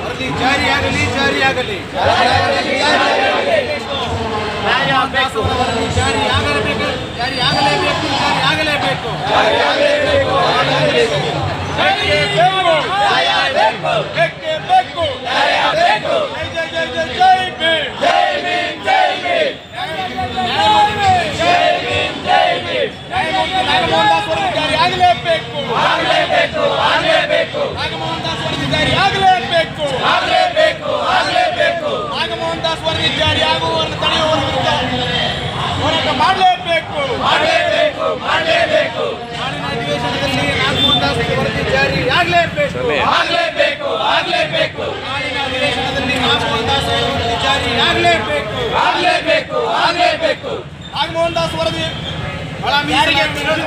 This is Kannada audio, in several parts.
ವರದಿ ಜಾರಿಯಾಗಲಿ ಜಾರಿಯಾಗಲಿ ವರದಿ ಜಾರಿಯಾಗಲೇಬೇಕು ಜಾರಿಯಾಗಲೇಬೇಕು ಜಾರಿಯಾಗಲೇಬೇಕು ಬೇಕೇ ಬೇಕು. ಬೇಕೇ ಬೇಕು. ಜೈ ಜೈ ಜೈ ಜೈ ಜೈ. ದಾಸ್ ವರದಿ ಜಾರಿಯಾಗುವವರನ್ನು ವಿರುದ್ಧ ಹೋರಾಟ ಮಾಡಲೇಬೇಕು. ನಾಳಿನ ಅಧಿವೇಶನದಲ್ಲಿ ನಾಗಮೋಹನ್ ದಾಸ್ ವರದಿ ಜಾರಿಯಾಗಲೇಬೇಕು ನಾಳಿನ ಅಧಿವೇಶನದಲ್ಲಿ ನಾಗಮೋಹನ್ ದಾಸ್ ವರದಿ ಜಾರಿಯಾಗಲೇಬೇಕು ನಾಗಮೋಹನ್ ದಾಸ್ ವರದಿ ಒಳ ಮೀಸಲಿಗೆ ವಿರೋಧ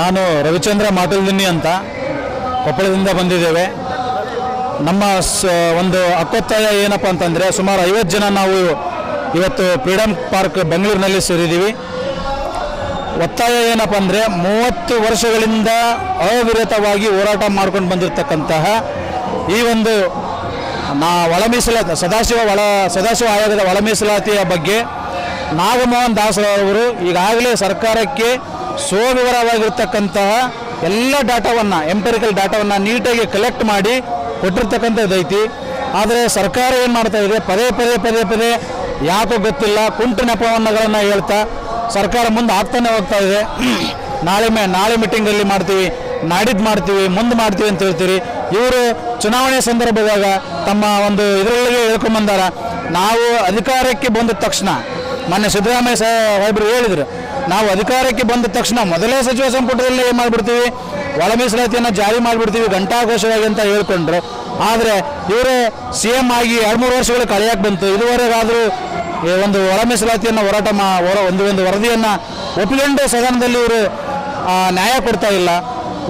ನಾನು ರವಿಚಂದ್ರ ಮಾಟಲ್ದಿನ್ನಿ ಅಂತ ಕೊಪ್ಪಳದಿಂದ ಬಂದಿದ್ದೇವೆ. ನಮ್ಮ ಒಂದು ಹಕ್ಕೊತ್ತಾಯ ಏನಪ್ಪ ಅಂತಂದರೆ ಸುಮಾರು ಐವತ್ತು ಜನ ನಾವು ಇವತ್ತು ಫ್ರೀಡಮ್ ಪಾರ್ಕ್ ಬೆಂಗಳೂರಿನಲ್ಲಿ ಸೇರಿದ್ದೀವಿ. ಒತ್ತಾಯ ಏನಪ್ಪ ಅಂದರೆ ಮೂವತ್ತು ವರ್ಷಗಳಿಂದ ಅವಿರತವಾಗಿ ಹೋರಾಟ ಮಾಡ್ಕೊಂಡು ಬಂದಿರತಕ್ಕಂತಹ ಈ ಒಂದು ನಾ ಒಳ ಮೀಸಲಾತಿ ಸದಾಶಿವ ಒಳ, ಸದಾಶಿವ ಆಯೋಗದ ಒಳ ಮೀಸಲಾತಿಯ ಬಗ್ಗೆ ನಾಗಮೋಹನ್ ದಾಸರವರು ಈಗಾಗಲೇ ಸರ್ಕಾರಕ್ಕೆ ಸೋವಿವರವಾಗಿರ್ತಕ್ಕಂತಹ ಎಲ್ಲ ಡಾಟಾವನ್ನು ಎಂಪೆರಿಕಲ್ ಡಾಟಾವನ್ನು ನೀಟಾಗಿ ಕಲೆಕ್ಟ್ ಮಾಡಿ ಕೊಟ್ಟಿರ್ತಕ್ಕಂಥದ್ದೈತಿ ಆದರೆ ಸರ್ಕಾರ ಏನು ಮಾಡ್ತಾ ಇದೆ? ಪದೇ ಪದೇ ಪದೇ ಪದೇ ಯಾಕೋ ಗೊತ್ತಿಲ್ಲ, ಕುಂಟು ನೆಪವನ್ನಗಳನ್ನು ಹೇಳ್ತಾ ಸರ್ಕಾರ ಮುಂದೆ ಆಗ್ತಾನೆ ಹೋಗ್ತಾ ಇದೆ. ನಾಳೆ ಮೇ, ನಾಳೆ ಮೀಟಿಂಗಲ್ಲಿ ಮಾಡ್ತೀವಿ, ನಾಡಿದ್ದು ಮಾಡ್ತೀವಿ, ಮುಂದೆ ಮಾಡ್ತೀವಿ ಅಂತ ಹೇಳ್ತೀರಿ. ಇವರು ಚುನಾವಣೆ ಸಂದರ್ಭದಾಗ ತಮ್ಮ ಒಂದು ಇದರೊಳಗೆ ಹೇಳ್ಕೊಂಬಂದಾರ ನಾವು ಅಧಿಕಾರಕ್ಕೆ ಬಂದ ತಕ್ಷಣ, ಮೊನ್ನೆ ಸಿದ್ದರಾಮಯ್ಯ ಸಾಹೇಬರು ಹೇಳಿದರು, ನಾವು ಅಧಿಕಾರಕ್ಕೆ ಬಂದ ತಕ್ಷಣ ಮೊದಲೇ ಸಚಿವ ಸಂಪುಟದಲ್ಲಿ ಏನು ಮಾಡಿಬಿಡ್ತೀವಿ, ಒಳ ಮೀಸಲಾತಿಯನ್ನು ಜಾರಿ ಮಾಡಿಬಿಡ್ತೀವಿ, ಘಂಟಾಘೋಷವಾಗಿ ಅಂತ ಹೇಳ್ಕೊಂಡ್ರು. ಆದರೆ ಇವರು ಸಿ ಎಂ ಆಗಿ ಎರಡು ಮೂರು ವರ್ಷಗಳು ಕಳೆಯಕ್ಕೆ ಬಂತು ಇದುವರೆಗಾದರೂ ಒಂದು ಒಳ ಮೀಸಲಾತಿಯನ್ನು ಹೋರಾಟ ಮಾ ಹೊರ ಒಂದು ಒಂದು ವರದಿಯನ್ನು ಒಪ್ಪಿಕೊಂಡು ಸದನದಲ್ಲಿ ಇವರು ನ್ಯಾಯ ಕೊಡ್ತಾ ಇಲ್ಲ.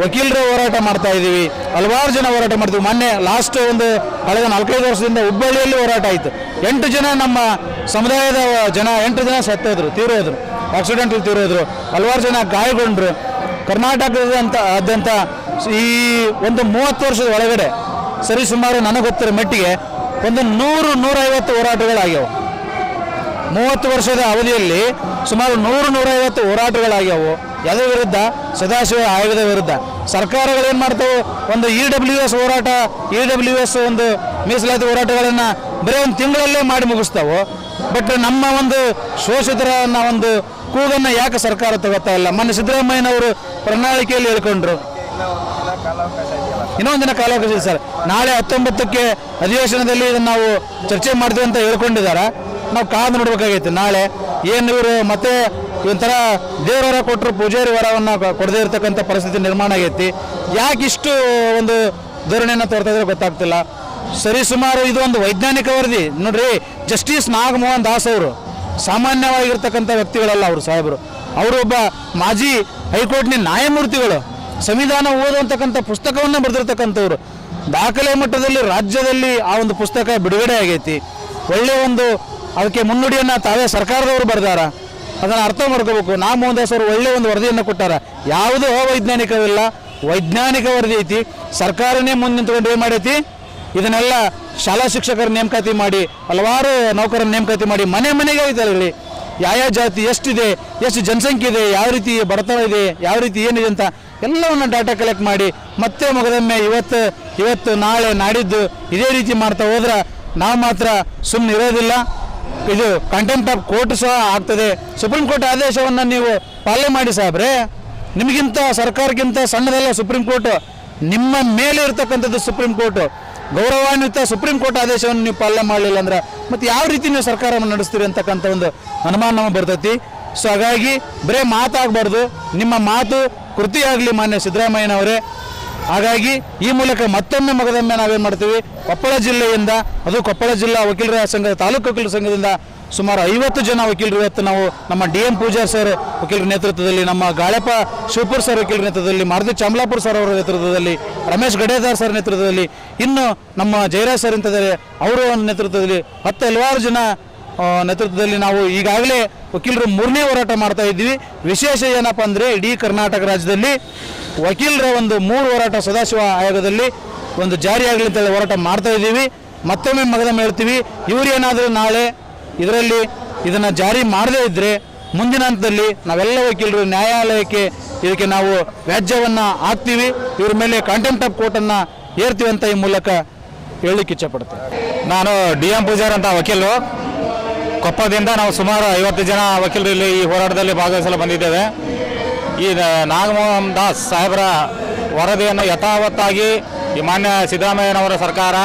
ವಕೀಲರು ಹೋರಾಟ ಮಾಡ್ತಾ ಇದ್ದೀವಿ ಹಲವಾರು ಜನ ಹೋರಾಟ ಮಾಡ್ತೀವಿ ಮೊನ್ನೆ ಲಾಸ್ಟ್ ಒಂದು ಕಳೆದ ನಾಲ್ಕೈದು ವರ್ಷದಿಂದ ಹುಬ್ಬಳ್ಳಿಯಲ್ಲಿ ಹೋರಾಟ ಆಯಿತು. ಎಂಟು ಜನ ನಮ್ಮ ಸಮುದಾಯದ ಜನ, ಎಂಟು ಜನ ಸತ್ತೋದ್ರು, ತೀರೋದ್ರು. ಆಕ್ಸಿಡೆಂಟಲ್ಲಿ ತೀರೋದ್ರು. ಹಲವಾರು ಜನ ಗಾಯಗೊಂಡ್ರು. ಕರ್ನಾಟಕದಂತ ಆದ್ಯಂತ ಈ ಒಂದು ಮೂವತ್ತು ವರ್ಷದ ಒಳಗಡೆ ಸರಿ ಸುಮಾರು ನನಗೆ ಗೊತ್ತಿರೋ ಮಟ್ಟಿಗೆ ಒಂದು ನೂರು, ನೂರೈವತ್ತು ಹೋರಾಟಗಳಾಗ್ಯಾವ. ಮೂವತ್ತು ವರ್ಷದ ಅವಧಿಯಲ್ಲಿ ಸುಮಾರು ನೂರು, ನೂರೈವತ್ತು ಹೋರಾಟಗಳಾಗ್ಯಾವು. ಯಾವುದ್ರ ವಿರುದ್ಧ, ಸದಾಶಿವ ಆಯೋಗದ ವಿರುದ್ಧ. ಸರ್ಕಾರಗಳು ಏನು ಮಾಡ್ತಾವೆ? ಒಂದು ಇ ಡಬ್ಲ್ಯೂ ಎಸ್ ಹೋರಾಟ ಇ ಡಬ್ಲ್ಯೂ ಎಸ್ ಒಂದು ಮೀಸಲಾತಿ ಹೋರಾಟಗಳನ್ನು ಬರೀ ಒಂದು ತಿಂಗಳಲ್ಲೇ ಮಾಡಿ ಮುಗಿಸ್ತಾವೆ. ಬಟ್ ನಮ್ಮ ಒಂದು ಶೋಷಿತರನ್ನ ಒಂದು ಕೂಗನ್ನು ಯಾಕೆ ಸರ್ಕಾರ ತಗೋತಾ ಇಲ್ಲ? ಮೊನ್ನೆ ಸಿದ್ದರಾಮಯ್ಯನವರು ಪ್ರಣಾಳಿಕೆಯಲ್ಲಿ ಹೇಳ್ಕೊಂಡ್ರು. ಇನ್ನೊಂದು ದಿನ ಕಾಲಾವಕಾಶ ಇದೆ ಸರ್. ನಾಳೆ ಹತ್ತೊಂಬತ್ತಕ್ಕೆ ಅಧಿವೇಶನದಲ್ಲಿ ಇದನ್ನು ನಾವು ಚರ್ಚೆ ಮಾಡ್ತೀವಿ ಅಂತ ಹೇಳ್ಕೊಂಡಿದ್ದಾರೆ ನಾವು ಕಾದು ನೋಡ್ಬೇಕಾಗೈತೆ. ನಾಳೆ ಏನು ಇವರು ಮತ್ತೆ ಒಂಥರ ದೇವರ ಕೊಟ್ಟರು ಪೂಜಾರಿ ವರವನ್ನು ಕೊಡದೇ ಇರತಕ್ಕಂಥ ಪರಿಸ್ಥಿತಿ ನಿರ್ಮಾಣ ಆಗೈತಿ. ಯಾಕೆ ಇಷ್ಟು ಒಂದು ಧೋರಣೆಯನ್ನು ತೋರ್ತಾ ಇದ್ರೆ ಗೊತ್ತಾಗ್ತಿಲ್ಲ. ಸರಿಸುಮಾರು ಇದು ಒಂದು ವೈಜ್ಞಾನಿಕ ವರದಿ. ನೋಡ್ರಿ, ಜಸ್ಟಿಸ್ ನಾಗಮೋಹನ್ ದಾಸ್ ಅವರು, ಸಾಮಾನ್ಯವಾಗಿರ್ತಕ್ಕಂಥ ವ್ಯಕ್ತಿಗಳಲ್ಲ ಅವರು ಸಾಹೇಬರು. ಅವರು ಒಬ್ಬ ಮಾಜಿ ಹೈಕೋರ್ಟ್ನ ನ್ಯಾಯಮೂರ್ತಿಗಳು. ಸಂವಿಧಾನ ಓದುವಂತಕ್ಕಂಥ ಪುಸ್ತಕವನ್ನು ಬರೆದಿರ್ತಕ್ಕಂಥವ್ರು. ದಾಖಲೆ ಮಟ್ಟದಲ್ಲಿ ರಾಜ್ಯದಲ್ಲಿ ಆ ಒಂದು ಪುಸ್ತಕ ಬಿಡುಗಡೆ ಆಗೈತಿ. ಒಳ್ಳೆಯ ಒಂದು, ಅದಕ್ಕೆ ಮುನ್ನುಡಿಯನ್ನು ತಾವೇ ಸರ್ಕಾರದವರು ಬರೆದಾರ. ಅದನ್ನು ಅರ್ಥ ಮಾಡ್ಕೋಬೇಕು. ನಾ ಮೋಹನ್ ದಾಸ್ ಅವರು ಒಳ್ಳೆಯ ಒಂದು ವರದಿಯನ್ನು ಕೊಟ್ಟಾರ. ಯಾವುದೂ ಅವೈಜ್ಞಾನಿಕವಿಲ್ಲ. ವೈಜ್ಞಾನಿಕ ವರದಿ ಐತಿ. ಸರ್ಕಾರನೇ ಮುಂದೆ ನಿಂತ್ಕೊಂಡು ಏನು ಮಾಡೈತಿ? ಇದನ್ನೆಲ್ಲ ಶಾಲಾ ಶಿಕ್ಷಕರ ನೇಮಕಾತಿ ಮಾಡಿ, ಹಲವಾರು ನೌಕರರ ನೇಮಕಾತಿ ಮಾಡಿ ಮನೆ ಮನೆಗೆ ಐತಲ್ರಿ ಯಾವ ಜಾತಿ, ಎಷ್ಟಿದೆ, ಎಷ್ಟು ಜನಸಂಖ್ಯೆ ಇದೆ, ಯಾವ ರೀತಿ ಬಡತನ ಇದೆ, ಯಾವ ರೀತಿ ಏನಿದೆ ಅಂತ ಎಲ್ಲವನ್ನು ಡಾಟಾ ಕಲೆಕ್ಟ್ ಮಾಡಿ ಮತ್ತೆ ಮೊಗದಮ್ಮೆ ಇವತ್ತು ಇವತ್ತು ನಾಳೆ ನಾಡಿದ್ದು ಇದೇ ರೀತಿ ಮಾಡ್ತಾ ಹೋದ್ರೆ ನಾವು ಮಾತ್ರ ಸುಮ್ಮನೆ ಇರೋದಿಲ್ಲ. ಇದು ಕಂಟೆಂಪ್ಟ್ ಆಫ್ ಕೋರ್ಟ್ ಸಹ ಆಗ್ತದೆ. ಸುಪ್ರೀಂ ಕೋರ್ಟ್ ಆದೇಶವನ್ನು ನೀವು ಪಾಲನೆ ಮಾಡಿ ಸಾಬ್ರೆ ನಿಮಗಿಂತ ಸರ್ಕಾರಕ್ಕಿಂತ ಸಣ್ಣದಲ್ಲ ಸುಪ್ರೀಂ ಕೋರ್ಟ್ ನಿಮ್ಮ ಮೇಲೆ ಇರತಕ್ಕಂಥದ್ದು ಸುಪ್ರೀಂ ಕೋರ್ಟ್ ಗೌರವಾನ್ವಿತ ಸುಪ್ರೀಂ ಕೋರ್ಟ್ ಆದೇಶವನ್ನು ನೀವು ಪಾಲನೆ ಮಾಡಲಿಲ್ಲ ಅಂದ್ರೆ ಮತ್ತೆ ಯಾವ ರೀತಿ ನೀವು ಸರ್ಕಾರವನ್ನು ನಡೆಸ್ತೀರಿ ಅಂತಕ್ಕಂಥ ಒಂದು ಅನುಮಾನ ನಮಗೆ ಬರ್ತೈತಿ. ಸೊ ಹಾಗಾಗಿ ಬರೇ ಮಾತಾಗಬಾರ್ದು. ನಿಮ್ಮ ಮಾತು ಕೃತಿಯಾಗಲಿ ಮಾನ್ಯ ಸಿದ್ದರಾಮಯ್ಯನವರೇ. ಹಾಗಾಗಿ ಈ ಮೂಲಕ ಮತ್ತೊಮ್ಮೆ ಮಗದೊಮ್ಮೆ ನಾವೇನು ಮಾಡ್ತೀವಿ? ಕೊಪ್ಪಳ ಜಿಲ್ಲೆಯಿಂದ, ಅದು ಕೊಪ್ಪಳ ಜಿಲ್ಲಾ ವಕೀಲರ ಸಂಘದ, ತಾಲೂಕು ವಕೀಲರ ಸಂಘದಿಂದ ಸುಮಾರು ಐವತ್ತು ಜನ ವಕೀಲರು ಇವತ್ತು ನಾವು ನಮ್ಮ ಡಿ ಎಂ ಪೂಜಾ ಸರ್ ವಕೀಲರ ನೇತೃತ್ವದಲ್ಲಿ, ನಮ್ಮ ಗಾಳೆಪ್ಪ ಶಿವಪುರ್ ಸರ್ ವಕೀಲರ ನೇತೃತ್ವದಲ್ಲಿ, ಮಾರುತಿ ಚಾಮಲಾಪುರ್ ಸರ್ ಅವರ ನೇತೃತ್ವದಲ್ಲಿ, ರಮೇಶ್ ಗಡೇದಾರ್ ಸರ್ ನೇತೃತ್ವದಲ್ಲಿ, ಇನ್ನು ನಮ್ಮ ಜಯರಾಜ್ ಸರ್ ಅಂತಂದರೆ ಅವರ ನೇತೃತ್ವದಲ್ಲಿ ಹತ್ತು ಹಲವಾರು ಜನ ನೇತೃತ್ವದಲ್ಲಿ ನಾವು ಈಗಾಗಲೇ ವಕೀಲರು ಮೂರನೇ ಹೋರಾಟ ಮಾಡ್ತಾ ಇದ್ದೀವಿ. ವಿಶೇಷ ಏನಪ್ಪ ಅಂದರೆ ಇಡೀ ಕರ್ನಾಟಕ ರಾಜ್ಯದಲ್ಲಿ ವಕೀಲರ ಒಂದು ಮೂರು ಹೋರಾಟ ಸದಾಶಿವ ಆಯೋಗದಲ್ಲಿ ಒಂದು ಜಾರಿಯಾಗಲಿ ಅಂತೇಳಿ ಹೋರಾಟ ಮಾಡ್ತಾ ಇದ್ದೀವಿ. ಮತ್ತೊಮ್ಮೆ ಮಗದ ಹೇಳ್ತೀವಿ, ಇವ್ರು ಏನಾದರೂ ನಾಳೆ ಇದರಲ್ಲಿ ಇದನ್ನು ಜಾರಿ ಮಾಡದೇ ಇದ್ದರೆ ಮುಂದಿನ ಹಂತದಲ್ಲಿ ನಾವೆಲ್ಲ ವಕೀಲರು ನ್ಯಾಯಾಲಯಕ್ಕೆ ಇದಕ್ಕೆ ನಾವು ವ್ಯಾಜ್ಯವನ್ನು ಹಾಕ್ತೀವಿ. ಇವ್ರ ಮೇಲೆ ಕಾಂಟೆಂಪ್ಟ್ ಆಫ್ ಕೋರ್ಟನ್ನು ಏರ್ತೀವಿ ಅಂತ ಈ ಮೂಲಕ ಹೇಳಲಿಕ್ಕೆ ಇಚ್ಛೆಪಡ್ತೀನಿ ನಾನು ಡಿ ಎಂ ಪೂಜಾರ್ ಅಂತ ವಕೀಲರು. ಕೊಪ್ಪದಿಂದ ನಾವು ಸುಮಾರು ಐವತ್ತು ಜನ ವಕೀಲರು ಇಲ್ಲಿ ಈ ಹೋರಾಟದಲ್ಲಿ ಭಾಗವಹಿಸಲು ಬಂದಿದ್ದೇವೆ. ಈ ನಾಗಮೋಹನ್ ದಾಸ್ ಸಾಹೇಬರ ವರದಿಯನ್ನು ಯಥಾವತ್ತಾಗಿ ಈ ಮಾನ್ಯ ಸಿದ್ದರಾಮಯ್ಯನವರ ಸರ್ಕಾರ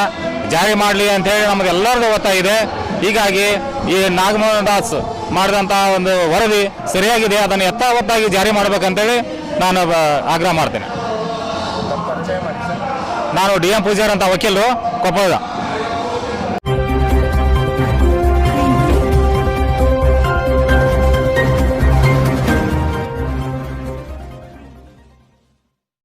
ಜಾರಿ ಮಾಡಲಿ ಅಂತೇಳಿ ನಮಗೆಲ್ಲರಿಗೂ ಒತ್ತಾಯ ಇದೆ. ಹೀಗಾಗಿ ಈ ನಾಗಮೋಹನ್ ದಾಸ್ ಮಾಡಿದಂತಹ ಒಂದು ವರದಿ ಸರಿಯಾಗಿದೆ, ಅದನ್ನು ಯಥಾವತ್ತಾಗಿ ಜಾರಿ ಮಾಡಬೇಕಂತೇಳಿ ನಾನು ಆಗ್ರಹ ಮಾಡ್ತೇನೆ. ನಾನು ಡಿ ಎಂ ಪೂಜಾರ್ ಅಂತ ವಕೀಲರು ಕೊಪ್ಪದ